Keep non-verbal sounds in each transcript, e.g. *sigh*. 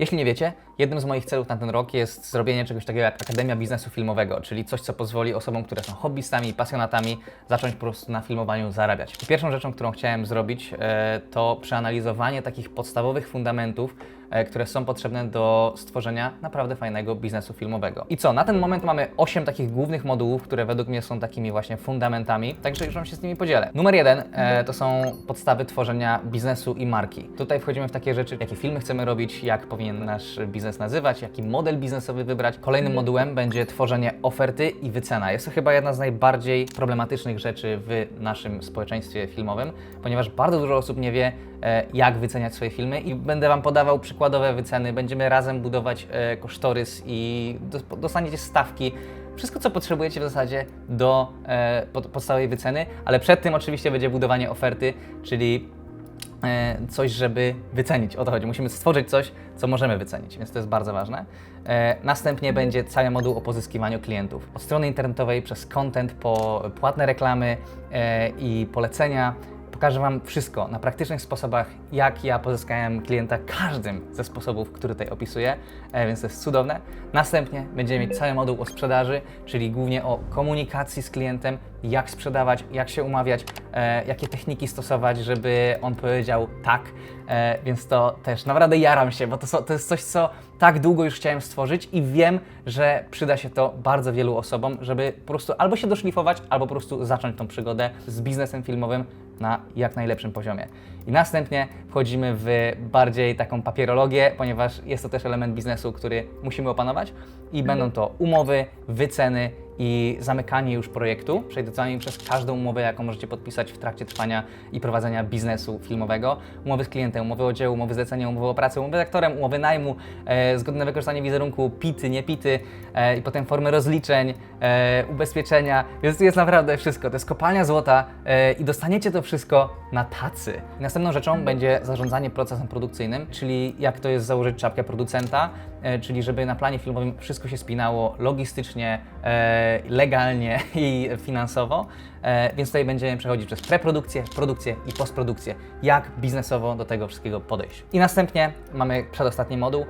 Jeśli nie wiecie, jednym z moich celów na ten rok jest zrobienie czegoś takiego jak Akademia Biznesu Filmowego, czyli coś, co pozwoli osobom, które są hobbystami i pasjonatami, zacząć po prostu na filmowaniu zarabiać. I pierwszą rzeczą, którą chciałem zrobić, e, to przeanalizowanie takich podstawowych fundamentów, które są potrzebne do stworzenia naprawdę fajnego biznesu filmowego. I co? Na ten moment mamy 8 takich głównych modułów, które według mnie są takimi właśnie fundamentami, także już Wam się z nimi podzielę. Numer jeden e, to są podstawy tworzenia biznesu i marki. Tutaj wchodzimy w takie rzeczy, jakie filmy chcemy robić, jak powinien nasz biznes nazywać, jaki model biznesowy wybrać. Kolejnym modułem będzie tworzenie oferty i wycena. Jest to chyba jedna z najbardziej problematycznych rzeczy w naszym społeczeństwie filmowym, ponieważ bardzo dużo osób nie wie, e, jak wyceniać swoje filmy i będę Wam podawał przykładowe wyceny. Będziemy razem budować e, kosztorys i dos- dostaniecie stawki. Wszystko, co potrzebujecie w zasadzie do e, pod, podstawowej wyceny, ale przed tym oczywiście będzie budowanie oferty, czyli e, coś, żeby wycenić. O to chodzi. Musimy stworzyć coś, co możemy wycenić, więc to jest bardzo ważne. Następnie będzie cały moduł o pozyskiwaniu klientów. Od strony internetowej przez content po płatne reklamy i polecenia. Pokażę Wam wszystko na praktycznych sposobach, jak ja pozyskałem klienta każdym ze sposobów, który tutaj opisuję, e, więc to jest cudowne. Następnie będziemy mieć cały moduł o sprzedaży, czyli głównie o komunikacji z klientem, jak sprzedawać, jak się umawiać, e, jakie techniki stosować, żeby on powiedział tak. E, więc to też naprawdę jaram się, bo to, są, to jest coś, co tak długo już chciałem stworzyć i wiem, że przyda się to bardzo wielu osobom, żeby po prostu albo się doszlifować, albo po prostu zacząć tą przygodę z biznesem filmowym na jak najlepszym poziomie. I następnie wchodzimy w bardziej taką papierologię, ponieważ jest to też element biznesu, który musimy opanować i będą to umowy, wyceny i zamykanie już projektu. Przejdę przez każdą umowę, jaką możecie podpisać w trakcie trwania i prowadzenia biznesu filmowego. Umowy z klientem, umowy o dzieło, umowy zlecenia, umowy o pracę, umowy z aktorem, umowy najmu, e, zgodne wykorzystanie wizerunku, pity, nie pity e, i potem formy rozliczeń, e, ubezpieczenia, więc tu jest naprawdę wszystko. To jest kopalnia złota e, i dostaniecie to wszystko na tacy. Następną rzeczą będzie zarządzanie procesem produkcyjnym, czyli jak to jest założyć czapkę producenta, e, czyli żeby na planie filmowym wszystko się spinało logistycznie, e, legalnie *laughs* i finansowo. E, więc tutaj będziemy przechodzić przez preprodukcję, produkcję i postprodukcję. Jak biznesowo do tego wszystkiego podejść. I następnie mamy przedostatni moduł,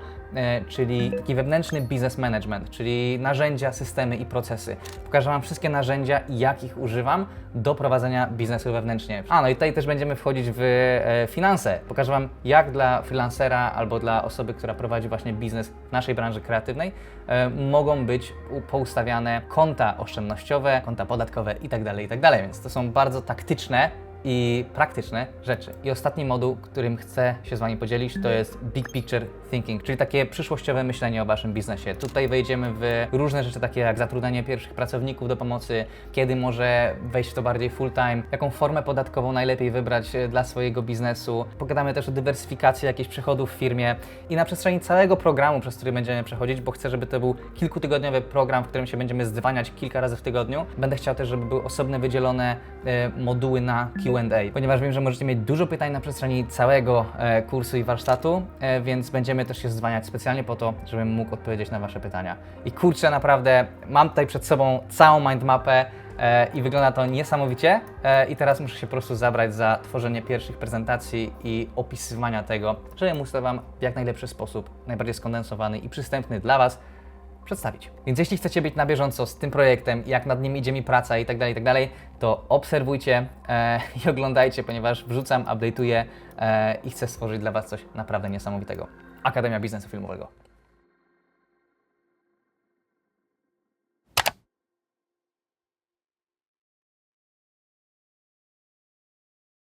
czyli taki wewnętrzny business management, czyli narzędzia, systemy i procesy. Pokażę Wam wszystkie narzędzia jak ich używam do prowadzenia biznesu wewnętrznie. A, no i tutaj też będziemy wchodzić w e, finanse. Pokażę Wam, jak dla freelancera albo dla osoby, która prowadzi właśnie biznes w naszej branży kreatywnej, e, mogą być poustawiane konta oszczędnościowe, konta podatkowe itd., itd. Więc to są bardzo taktyczne i praktyczne rzeczy. I ostatni moduł, którym chcę się z Wami podzielić, to jest Big Picture Thinking, czyli takie przyszłościowe myślenie o Waszym biznesie. Tutaj wejdziemy w różne rzeczy, takie jak zatrudnianie pierwszych pracowników do pomocy, kiedy może wejść w to bardziej full time, jaką formę podatkową najlepiej wybrać e, dla swojego biznesu. Pogadamy też o dywersyfikacji jakichś przychodów w firmie i na przestrzeni całego programu, przez który będziemy przechodzić, bo chcę, żeby to był kilkutygodniowy program, w którym się będziemy zdwaniać kilka razy w tygodniu. Będę chciał też, żeby były osobne wydzielone e, moduły na Q&A, ponieważ wiem, że możecie mieć dużo pytań na przestrzeni całego e, kursu i warsztatu, e, więc będziemy też się zdwaniać specjalnie po to, żebym mógł odpowiedzieć na Wasze pytania. I kurczę, naprawdę mam tutaj przed sobą całą mindmapę e, i wygląda to niesamowicie i teraz muszę się po prostu zabrać za tworzenie pierwszych prezentacji i opisywania tego, żeby móc to Wam w jak najlepszy sposób, najbardziej skondensowany i przystępny dla Was przedstawić. Więc jeśli chcecie być na bieżąco z tym projektem, jak nad nim idzie mi praca i tak dalej, i tak dalej, to obserwujcie e, i oglądajcie, ponieważ wrzucam, update'uję e, i chcę stworzyć dla Was coś naprawdę niesamowitego. Akademia Biznesu Filmowego.